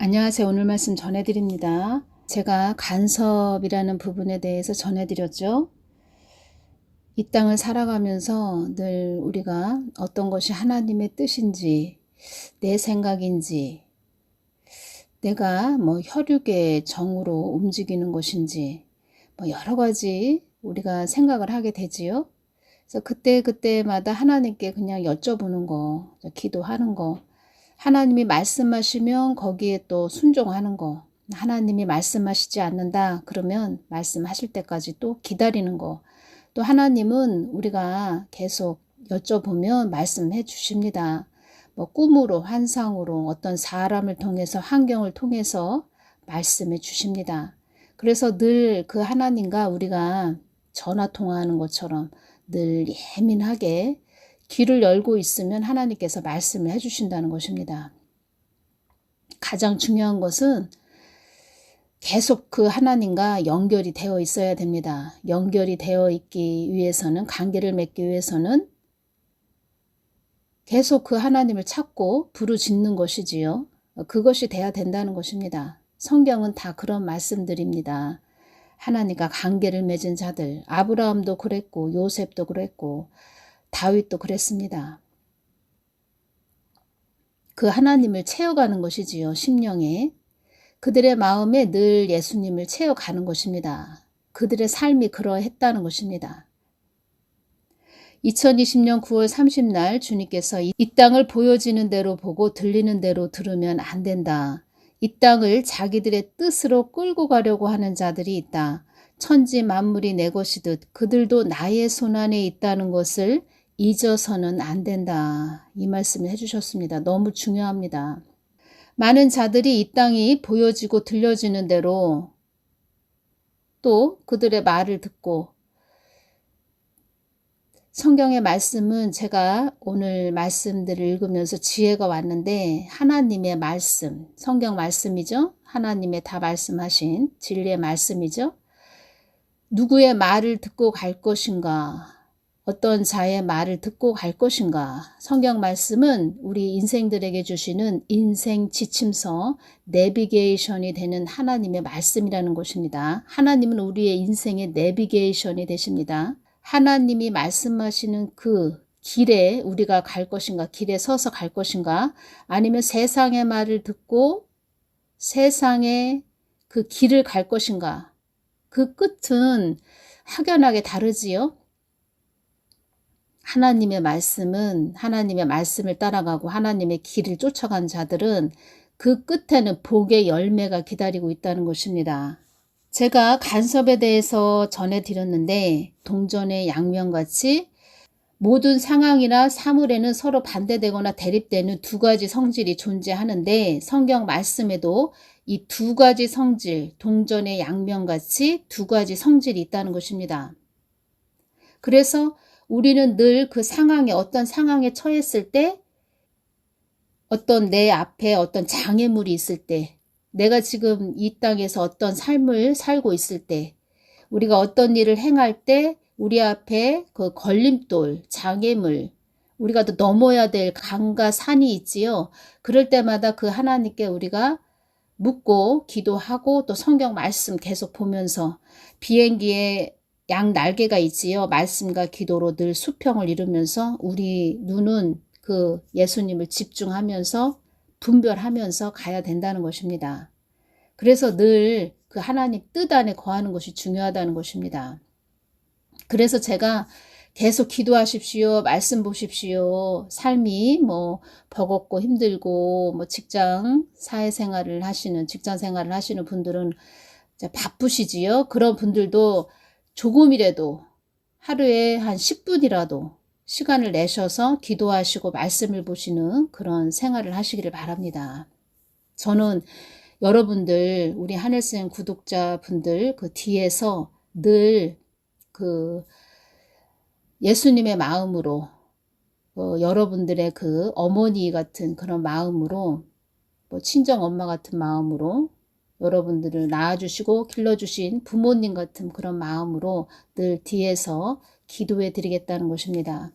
안녕하세요. 오늘 말씀 전해드립니다. 제가 간섭이라는 부분에 대해서 전해드렸죠. 이 땅을 살아가면서 늘 우리가 어떤 것이 하나님의 뜻인지, 내 생각인지, 내가 뭐 혈육의 정으로 움직이는 것인지, 뭐 여러 가지 우리가 생각을 하게 되지요. 그래서 그때 그때마다 하나님께 그냥 여쭤보는 거, 기도하는 거, 하나님이 말씀하시면 거기에 또 순종하는 거. 하나님이 말씀하시지 않는다. 그러면 말씀하실 때까지 또 기다리는 거. 또 하나님은 우리가 계속 여쭤보면 말씀해 주십니다. 뭐 꿈으로, 환상으로, 어떤 사람을 통해서, 환경을 통해서 말씀해 주십니다. 그래서 늘 그 하나님과 우리가 전화 통화하는 것처럼 늘 예민하게 귀를 열고 있으면 하나님께서 말씀을 해주신다는 것입니다. 가장 중요한 것은 계속 그 하나님과 연결이 되어 있어야 됩니다. 연결이 되어 있기 위해서는, 관계를 맺기 위해서는 계속 그 하나님을 찾고 부르짖는 것이지요. 그것이 돼야 된다는 것입니다. 성경은 다 그런 말씀들입니다. 하나님과 관계를 맺은 자들, 아브라함도 그랬고, 요셉도 그랬고, 다윗도 그랬습니다. 그 하나님을 채워가는 것이지요. 심령에. 그들의 마음에 늘 예수님을 채워가는 것입니다. 그들의 삶이 그러했다는 것입니다. 2020년 9월 30날 주님께서 이 땅을 보여지는 대로 보고 들리는 대로 들으면 안 된다. 이 땅을 자기들의 뜻으로 끌고 가려고 하는 자들이 있다. 천지 만물이 내 것이듯 그들도 나의 손안에 있다는 것을 잊어서는 안 된다. 이 말씀을 해주셨습니다. 너무 중요합니다. 많은 자들이 이 땅이 보여지고 들려지는 대로 또 그들의 말을 듣고 성경의 말씀은 제가 오늘 말씀들을 읽으면서 지혜가 왔는데 하나님의 말씀, 성경 말씀이죠. 하나님의 다 말씀하신 진리의 말씀이죠. 누구의 말을 듣고 갈 것인가? 어떤 자의 말을 듣고 갈 것인가. 성경 말씀은 우리 인생들에게 주시는 인생 지침서, 내비게이션이 되는 하나님의 말씀이라는 것입니다. 하나님은 우리의 인생의 내비게이션이 되십니다. 하나님이 말씀하시는 그 길에 우리가 갈 것인가, 길에 서서 갈 것인가, 아니면 세상의 말을 듣고 세상의 그 길을 갈 것인가. 그 끝은 확연하게 다르지요. 하나님의 말씀은 하나님의 말씀을 따라가고 하나님의 길을 쫓아간 자들은 그 끝에는 복의 열매가 기다리고 있다는 것입니다. 제가 간섭에 대해서 전해드렸는데 동전의 양면같이 모든 상황이나 사물에는 서로 반대되거나 대립되는 두 가지 성질이 존재하는데 성경 말씀에도 이 두 가지 성질, 동전의 양면같이 두 가지 성질이 있다는 것입니다. 그래서 우리는 늘 그 상황에 어떤 상황에 처했을 때 어떤 내 앞에 어떤 장애물이 있을 때 내가 지금 이 땅에서 어떤 삶을 살고 있을 때 우리가 어떤 일을 행할 때 우리 앞에 그 걸림돌, 장애물, 우리가 또 넘어야 될 강과 산이 있지요. 그럴 때마다 그 하나님께 우리가 묻고 기도하고 또 성경 말씀 계속 보면서 비행기에 양 날개가 있지요. 말씀과 기도로 늘 수평을 이루면서 우리 눈은 그 예수님을 집중하면서 분별하면서 가야 된다는 것입니다. 그래서 늘 그 하나님 뜻 안에 거하는 것이 중요하다는 것입니다. 그래서 제가 계속 기도하십시오. 말씀 보십시오. 삶이 뭐 버겁고 힘들고 뭐 직장 사회생활을 하시는 직장 생활을 하시는 분들은 바쁘시지요. 그런 분들도 조금이라도 하루에 한 10분이라도 시간을 내셔서 기도하시고 말씀을 보시는 그런 생활을 하시기를 바랍니다. 저는 여러분들, 우리 하늘쌤 구독자분들 그 뒤에서 늘 그 예수님의 마음으로 어, 여러분들의 그 어머니 같은 그런 마음으로 뭐 친정 엄마 같은 마음으로 여러분들을 낳아주시고 길러주신 부모님 같은 그런 마음으로 늘 뒤에서 기도해 드리겠다는 것입니다.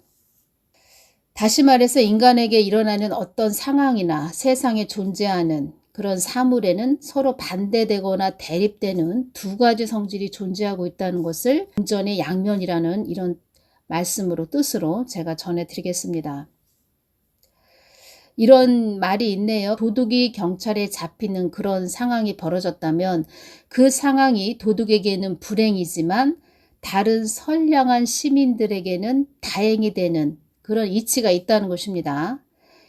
다시 말해서 인간에게 일어나는 어떤 상황이나 세상에 존재하는 그런 사물에는 서로 반대되거나 대립되는 두 가지 성질이 존재하고 있다는 것을 동전의 양면이라는 이런 말씀으로 뜻으로 제가 전해드리겠습니다. 이런 말이 있네요. 도둑이 경찰에 잡히는 그런 상황이 벌어졌다면 그 상황이 도둑에게는 불행이지만 다른 선량한 시민들에게는 다행이 되는 그런 이치가 있다는 것입니다.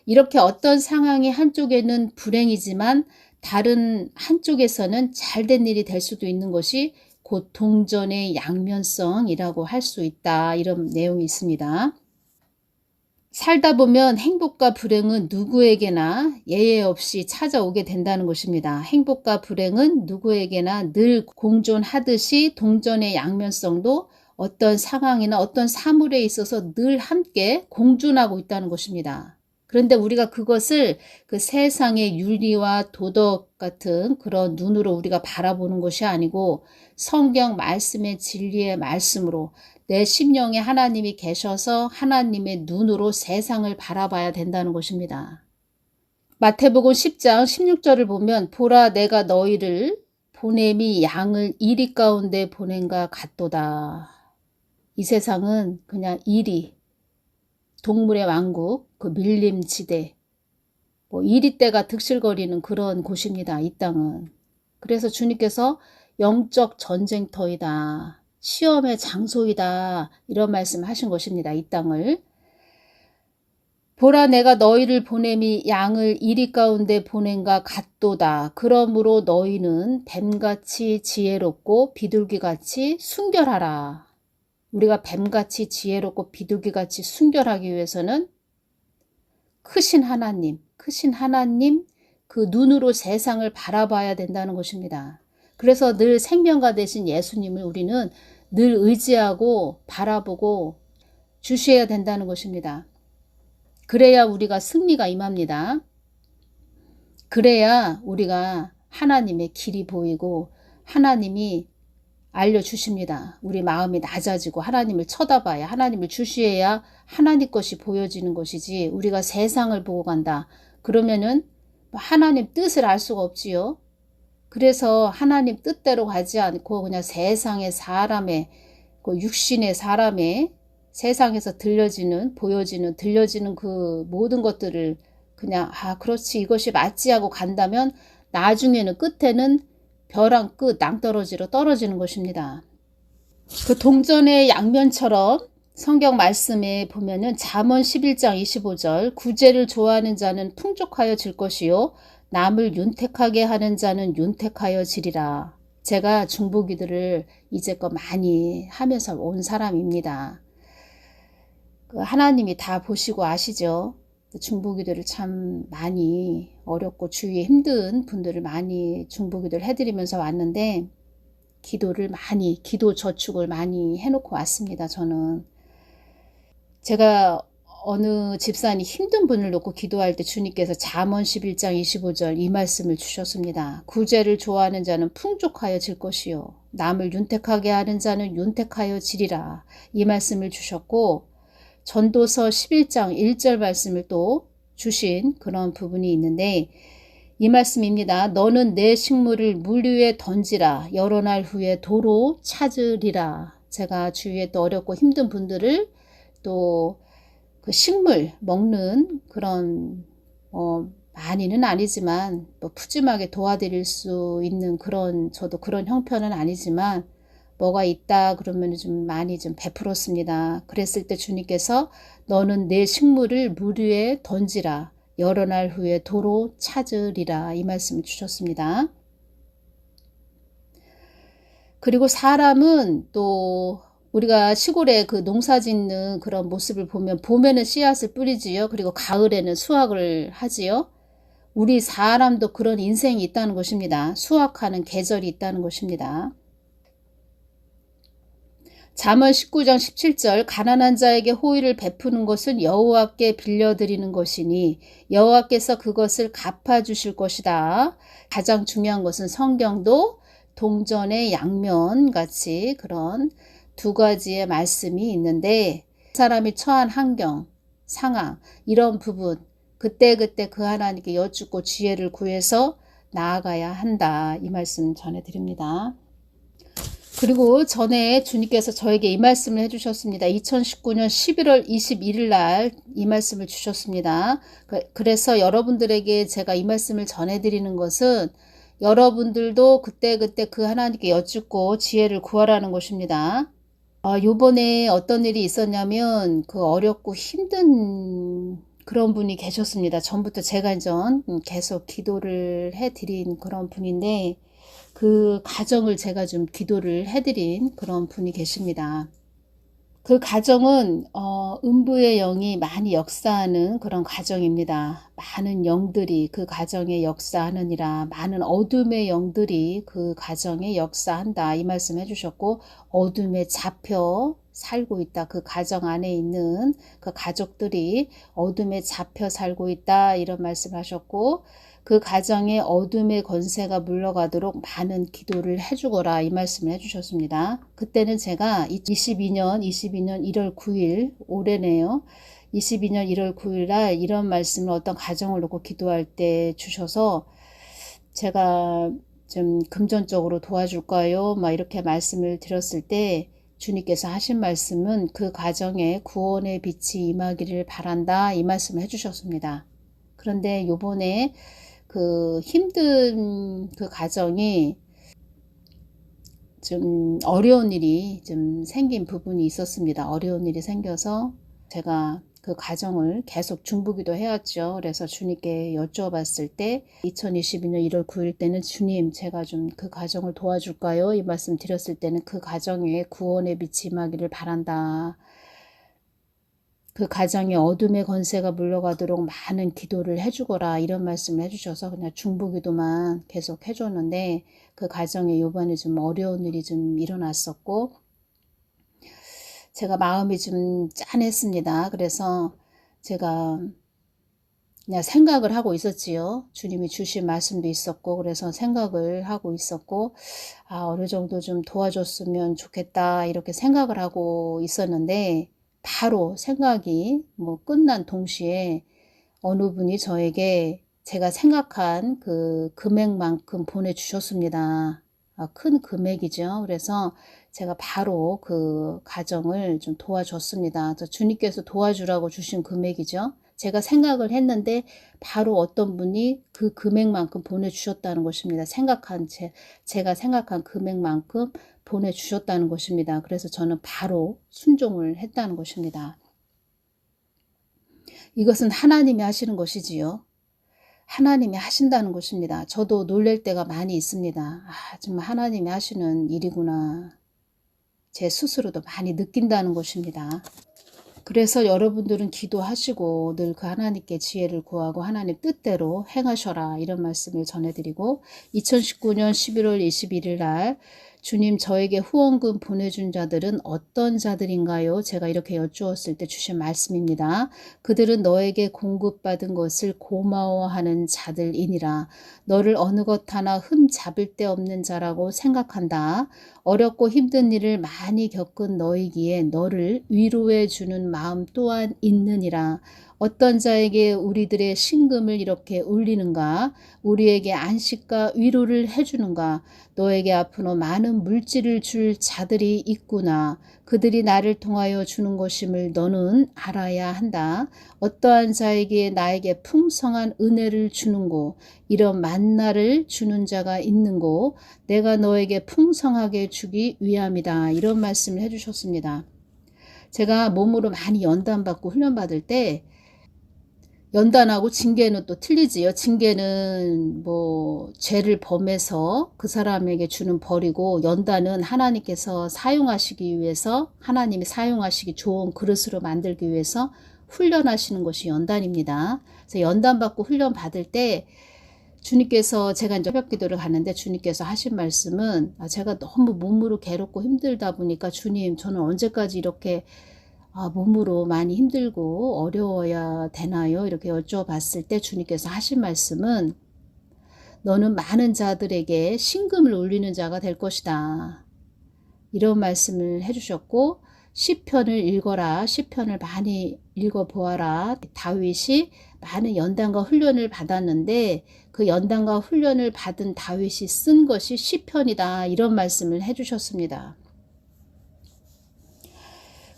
이렇게 어떤 상황이 한쪽에는 불행이지만 다른 한쪽에서는 잘 된 일이 될 수도 있는 것이 곧 동전의 양면성이라고 할 수 있다. 이런 내용이 있습니다. 살다 보면 행복과 불행은 누구에게나 예외 없이 찾아오게 된다는 것입니다. 행복과 불행은 누구에게나 늘 공존하듯이 동전의 양면성도 어떤 상황이나 어떤 사물에 있어서 늘 함께 공존하고 있다는 것입니다. 그런데 우리가 그것을 그 세상의 윤리와 도덕 같은 그런 눈으로 우리가 바라보는 것이 아니고 성경 말씀의 진리의 말씀으로 내 심령에 하나님이 계셔서 하나님의 눈으로 세상을 바라봐야 된다는 것입니다. 마태복음 10장 16절을 보면 보라 내가 너희를 보냄이 양을 이리 가운데 보낸가 같도다. 이 세상은 그냥 이리 동물의 왕국, 그 밀림지대, 뭐 이리때가 득실거리는 그런 곳입니다. 이 땅은. 그래서 주님께서 영적 전쟁터이다. 시험의 장소이다. 이런 말씀 하신 것입니다. 이 땅을. 보라 내가 너희를 보냄이 양을 이리 가운데 보낸가 같도다. 그러므로 너희는 뱀같이 지혜롭고 비둘기같이 순결하라. 우리가 뱀같이 지혜롭고 비둘기같이 순결하기 위해서는 크신 하나님, 크신 하나님 그 눈으로 세상을 바라봐야 된다는 것입니다. 그래서 늘 생명가 되신 예수님을 우리는 늘 의지하고 바라보고 주셔야 된다는 것입니다. 그래야 우리가 승리가 임합니다. 그래야 우리가 하나님의 길이 보이고 하나님이 알려주십니다. 우리 마음이 낮아지고 하나님을 쳐다봐야 하나님을 주시해야 하나님 것이 보여지는 것이지 우리가 세상을 보고 간다. 그러면은 하나님 뜻을 알 수가 없지요. 그래서 하나님 뜻대로 가지 않고 그냥 세상의 사람의 그 육신의 사람의 세상에서 들려지는 보여지는 들려지는 그 모든 것들을 그냥 아 그렇지 이것이 맞지 하고 간다면 나중에는 끝에는 벼랑 끝 낭떠러지로 떨어지는 것입니다. 그 동전의 양면처럼 성경 말씀에 보면은 잠언 11장 25절 구제를 좋아하는 자는 풍족하여 질 것이요 남을 윤택하게 하는 자는 윤택하여 지리라. 제가 중보기들을 이제껏 많이 하면서 온 사람입니다. 그 하나님이 다 보시고 아시죠? 중보기도를 참 많이 어렵고 주위에 힘든 분들을 많이 중보기도를 해드리면서 왔는데 기도를 많이 기도 저축을 많이 해놓고 왔습니다. 저는 제가 어느 집사님 힘든 분을 놓고 기도할 때 주님께서 잠언 11장 25절 이 말씀을 주셨습니다. 구제를 좋아하는 자는 풍족하여 질 것이요 남을 윤택하게 하는 자는 윤택하여 지리라 이 말씀을 주셨고 전도서 11장 1절 말씀을 또 주신 그런 부분이 있는데 이 말씀입니다. 너는 내 식물을 물 위에 던지라. 여러 날 후에 도로 찾으리라. 제가 주위에 또 어렵고 힘든 분들을 또 그 식물 먹는 그런 어 많이는 아니지만 뭐 푸짐하게 도와드릴 수 있는 그런 저도 그런 형편은 아니지만 뭐가 있다 그러면 좀 많이 좀 베풀었습니다. 그랬을 때 주님께서 너는 내 식물을 물 위에 던지라. 여러 날 후에 도로 찾으리라. 이 말씀을 주셨습니다. 그리고 사람은 또 우리가 시골에 그 농사 짓는 그런 모습을 보면 봄에는 씨앗을 뿌리지요. 그리고 가을에는 수확을 하지요. 우리 사람도 그런 인생이 있다는 것입니다. 수확하는 계절이 있다는 것입니다. 잠언 19장 17절 가난한 자에게 호의를 베푸는 것은 여호와께 빌려드리는 것이니 여호와께서 그것을 갚아 주실 것이다. 가장 중요한 것은 성경도 동전의 양면 같이 그런 두 가지의 말씀이 있는데 사람이 처한 환경, 상황 이런 부분 그때 그때 그 하나님께 여쭙고 지혜를 구해서 나아가야 한다. 이 말씀 전해드립니다. 그리고 전에 주님께서 저에게 이 말씀을 해주셨습니다. 2019년 11월 21일 날 이 말씀을 주셨습니다. 그, 그래서 여러분들에게 제가 이 말씀을 전해드리는 것은 여러분들도 그때그때 그 하나님께 여쭙고 지혜를 구하라는 것입니다. 아, 요번에 어떤 일이 있었냐면 그 어렵고 힘든 그런 분이 계셨습니다. 전부터 제가 전 계속 기도를 해드린 그런 분인데 그 가정을 제가 좀 기도를 해드린 그런 분이 계십니다. 그 가정은 어, 음부의 영이 많이 역사하는 그런 가정입니다. 많은 영들이 그 가정에 역사하느니라 많은 어둠의 영들이 그 가정에 역사한다 이 말씀 해주셨고 어둠에 잡혀 살고 있다 그 가정 안에 있는 그 가족들이 어둠에 잡혀 살고 있다 이런 말씀 하셨고 그 가정에 어둠의 권세가 물러가도록 많은 기도를 해주거라 이 말씀을 해주셨습니다. 그때는 제가 22년 22년 1월 9일 올해네요. 22년 1월 9일 날 이런 말씀을 어떤 가정을 놓고 기도할 때 주셔서 제가 좀 금전적으로 도와줄까요? 막 이렇게 말씀을 드렸을 때 주님께서 하신 말씀은 그 가정에 구원의 빛이 임하기를 바란다 이 말씀을 해주셨습니다. 그런데 요번에 그 힘든 그 가정이 좀 어려운 일이 좀 생긴 부분이 있었습니다. 어려운 일이 생겨서 제가 그 가정을 계속 중보기도 해왔죠. 그래서 주님께 여쭤봤을 때 2022년 1월 9일 때는 주님 제가 좀 그 가정을 도와줄까요? 이 말씀 드렸을 때는 그 가정에 구원의 빛이 임하기를 바란다. 그 가정에 어둠의 권세가 물러가도록 많은 기도를 해주거라 이런 말씀을 해주셔서 그냥 중보기도만 계속 해줬는데 그 가정에 요번에 좀 어려운 일이 좀 일어났었고 제가 마음이 좀 짠했습니다. 그래서 제가 그냥 생각을 하고 있었지요. 주님이 주신 말씀도 있었고 그래서 생각을 하고 있었고 아 어느 정도 좀 도와줬으면 좋겠다 이렇게 생각을 하고 있었는데 바로 생각이 뭐 끝난 동시에 어느 분이 저에게 제가 생각한 그 금액만큼 보내주셨습니다. 아, 큰 금액이죠. 그래서 제가 바로 그 가정을 좀 도와줬습니다. 주님께서 도와주라고 주신 금액이죠. 제가 생각을 했는데 바로 어떤 분이 그 금액만큼 보내주셨다는 것입니다. 생각한 제, 제가 생각한 금액만큼 보내주셨다는 것입니다. 그래서 저는 바로 순종을 했다는 것입니다. 이것은 하나님이 하시는 것이지요. 하나님이 하신다는 것입니다. 저도 놀랄 때가 많이 있습니다. 아, 정말 하나님이 하시는 일이구나. 제 스스로도 많이 느낀다는 것입니다. 그래서 여러분들은 기도하시고 늘 그 하나님께 지혜를 구하고 하나님 뜻대로 행하셔라 이런 말씀을 전해드리고 2019년 11월 21일 날 주님 저에게 후원금 보내준 자들은 어떤 자들인가요? 제가 이렇게 여쭈었을 때 주신 말씀입니다. 그들은 너에게 공급받은 것을 고마워하는 자들이니라. 너를 어느 것 하나 흠 잡을 데 없는 자라고 생각한다. 어렵고 힘든 일을 많이 겪은 너이기에 너를 위로해 주는 마음 또한 있느니라. 어떤 자에게 우리들의 신금을 이렇게 울리는가? 우리에게 안식과 위로를 해주는가? 너에게 앞으로 많은 물질을 줄 자들이 있구나. 그들이 나를 통하여 주는 것임을 너는 알아야 한다. 어떠한 자에게 나에게 풍성한 은혜를 주는고, 이런 만나를 주는 자가 있는고, 내가 너에게 풍성하게 주기 위함이다. 이런 말씀을 해주셨습니다. 제가 몸으로 많이 연단받고 훈련받을 때 연단하고 징계는 또 틀리지요. 징계는 뭐 죄를 범해서 그 사람에게 주는 벌이고 연단은 하나님께서 사용하시기 위해서 하나님이 사용하시기 좋은 그릇으로 만들기 위해서 훈련하시는 것이 연단입니다. 그래서 연단 받고 훈련 받을 때 주님께서 제가 이제 새벽 기도를 가는데 주님께서 하신 말씀은 아, 제가 너무 몸으로 괴롭고 힘들다 보니까 주님 저는 언제까지 이렇게 아, 몸으로 많이 힘들고 어려워야 되나요? 이렇게 여쭤봤을 때 주님께서 하신 말씀은 너는 많은 자들에게 신금을 울리는 자가 될 것이다. 이런 말씀을 해주셨고 시편을 읽어라. 시편을 많이 읽어보아라. 다윗이 많은 연단과 훈련을 받았는데 그 연단과 훈련을 받은 다윗이 쓴 것이 시편이다. 이런 말씀을 해주셨습니다.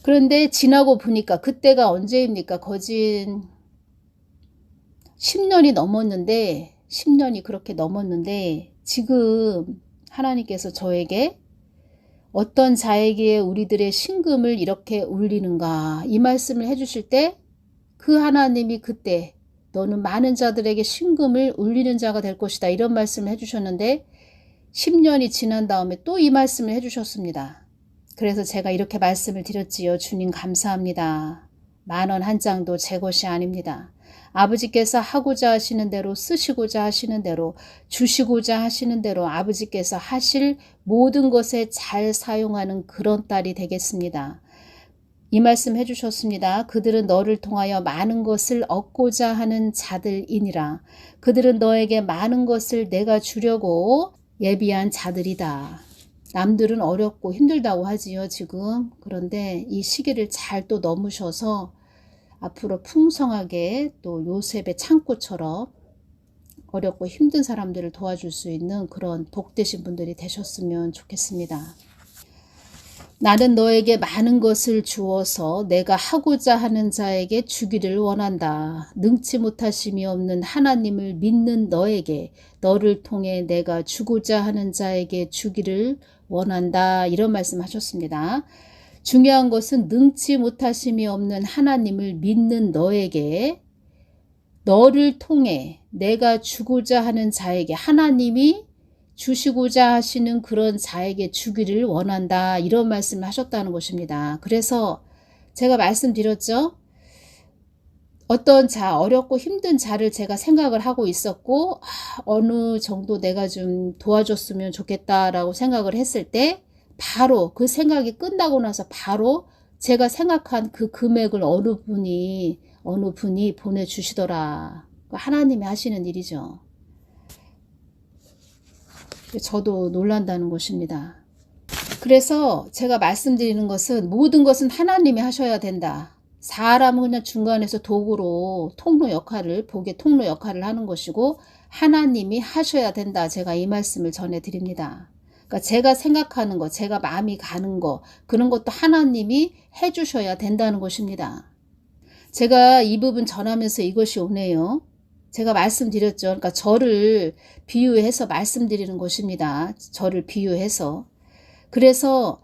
그런데 지나고 보니까 그때가 언제입니까? 거진 10년이 넘었는데 10년이 그렇게 넘었는데 지금 하나님께서 저에게 어떤 자에게 우리들의 신금을 이렇게 울리는가 이 말씀을 해주실 때 그 하나님이 그때 너는 많은 자들에게 신금을 울리는 자가 될 것이다 이런 말씀을 해주셨는데 10년이 지난 다음에 또 이 말씀을 해주셨습니다. 그래서 제가 이렇게 말씀을 드렸지요. 주님 감사합니다. 만 원 한 장도 제 것이 아닙니다. 아버지께서 하고자 하시는 대로 쓰시고자 하시는 대로 주시고자 하시는 대로 아버지께서 하실 모든 것에 잘 사용하는 그런 딸이 되겠습니다. 이 말씀 해주셨습니다. 그들은 너를 통하여 많은 것을 얻고자 하는 자들이니라. 그들은 너에게 많은 것을 내가 주려고 예비한 자들이다. 남들은 어렵고 힘들다고 하지요, 지금. 그런데 이 시기를 잘 또 넘으셔서 앞으로 풍성하게 또 요셉의 창고처럼 어렵고 힘든 사람들을 도와줄 수 있는 그런 복되신 분들이 되셨으면 좋겠습니다. 나는 너에게 많은 것을 주어서 내가 하고자 하는 자에게 주기를 원한다. 능치 못하심이 없는 하나님을 믿는 너에게 너를 통해 내가 주고자 하는 자에게 주기를 원한다. 이런 말씀 하셨습니다. 중요한 것은 능치 못하심이 없는 하나님을 믿는 너에게 너를 통해 내가 주고자 하는 자에게 하나님이 주시고자 하시는 그런 자에게 주기를 원한다. 이런 말씀을 하셨다는 것입니다. 그래서 제가 말씀드렸죠. 어떤 자, 어렵고 힘든 자를 제가 생각을 하고 있었고, 아, 어느 정도 내가 좀 도와줬으면 좋겠다라고 생각을 했을 때, 바로 그 생각이 끝나고 나서 바로 제가 생각한 그 금액을 어느 분이, 어느 분이 보내주시더라. 하나님이 하시는 일이죠. 저도 놀란다는 것입니다. 그래서 제가 말씀드리는 것은 모든 것은 하나님이 하셔야 된다. 사람은 그냥 중간에서 도구로 통로 역할을, 복의 통로 역할을 하는 것이고 하나님이 하셔야 된다. 제가 이 말씀을 전해 드립니다. 그러니까 제가 생각하는 것, 제가 마음이 가는 것, 그런 것도 하나님이 해 주셔야 된다는 것입니다. 제가 이 부분 전하면서 이것이 오네요. 제가 말씀드렸죠. 그러니까 저를 비유해서 말씀드리는 것입니다. 저를 비유해서. 그래서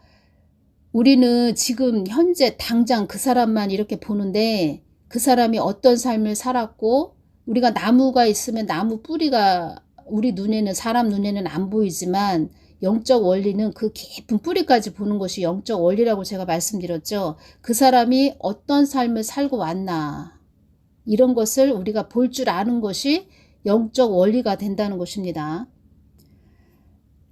우리는 지금 현재 당장 그 사람만 이렇게 보는데 그 사람이 어떤 삶을 살았고 우리가 나무가 있으면 나무 뿌리가 우리 눈에는 사람 눈에는 안 보이지만 영적 원리는 그 깊은 뿌리까지 보는 것이 영적 원리라고 제가 말씀드렸죠. 그 사람이 어떤 삶을 살고 왔나. 이런 것을 우리가 볼 줄 아는 것이 영적 원리가 된다는 것입니다.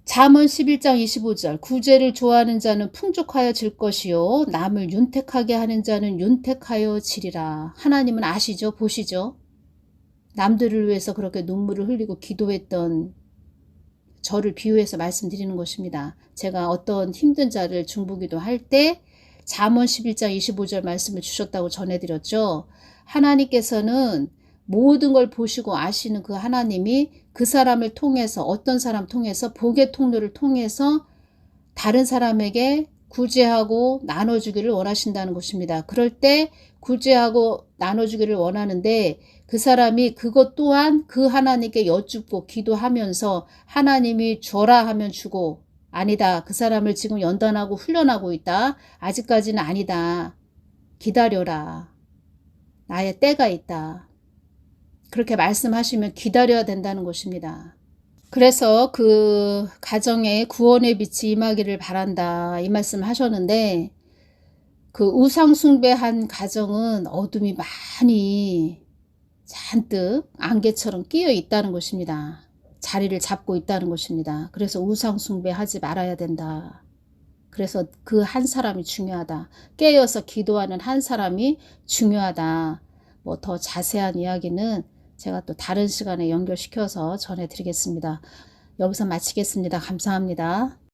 잠언 11장 25절 구제를 좋아하는 자는 풍족하여 질 것이요 남을 윤택하게 하는 자는 윤택하여 지리라. 하나님은 아시죠? 보시죠? 남들을 위해서 그렇게 눈물을 흘리고 기도했던 저를 비유해서 말씀드리는 것입니다. 제가 어떤 힘든 자를 중보기도 할 때 잠언 11장 25절 말씀을 주셨다고 전해드렸죠. 하나님께서는 모든 걸 보시고 아시는 그 하나님이 그 사람을 통해서 어떤 사람 통해서 복의 통로를 통해서 다른 사람에게 구제하고 나눠주기를 원하신다는 것입니다. 그럴 때 구제하고 나눠주기를 원하는데 그 사람이 그것 또한 그 하나님께 여쭙고 기도하면서 하나님이 줘라 하면 주고 아니다. 그 사람을 지금 연단하고 훈련하고 있다. 아직까지는 아니다. 기다려라. 나의 때가 있다. 그렇게 말씀하시면 기다려야 된다는 것입니다. 그래서 그 가정에 구원의 빛이 임하기를 바란다. 이 말씀 하셨는데 그 우상 숭배한 가정은 어둠이 많이 잔뜩 안개처럼 끼어 있다는 것입니다. 자리를 잡고 있다는 것입니다. 그래서 우상 숭배하지 말아야 된다. 그래서 그 한 사람이 중요하다. 깨어서 기도하는 한 사람이 중요하다. 뭐 더 자세한 이야기는 제가 또 다른 시간에 연결시켜서 전해드리겠습니다. 여기서 마치겠습니다. 감사합니다.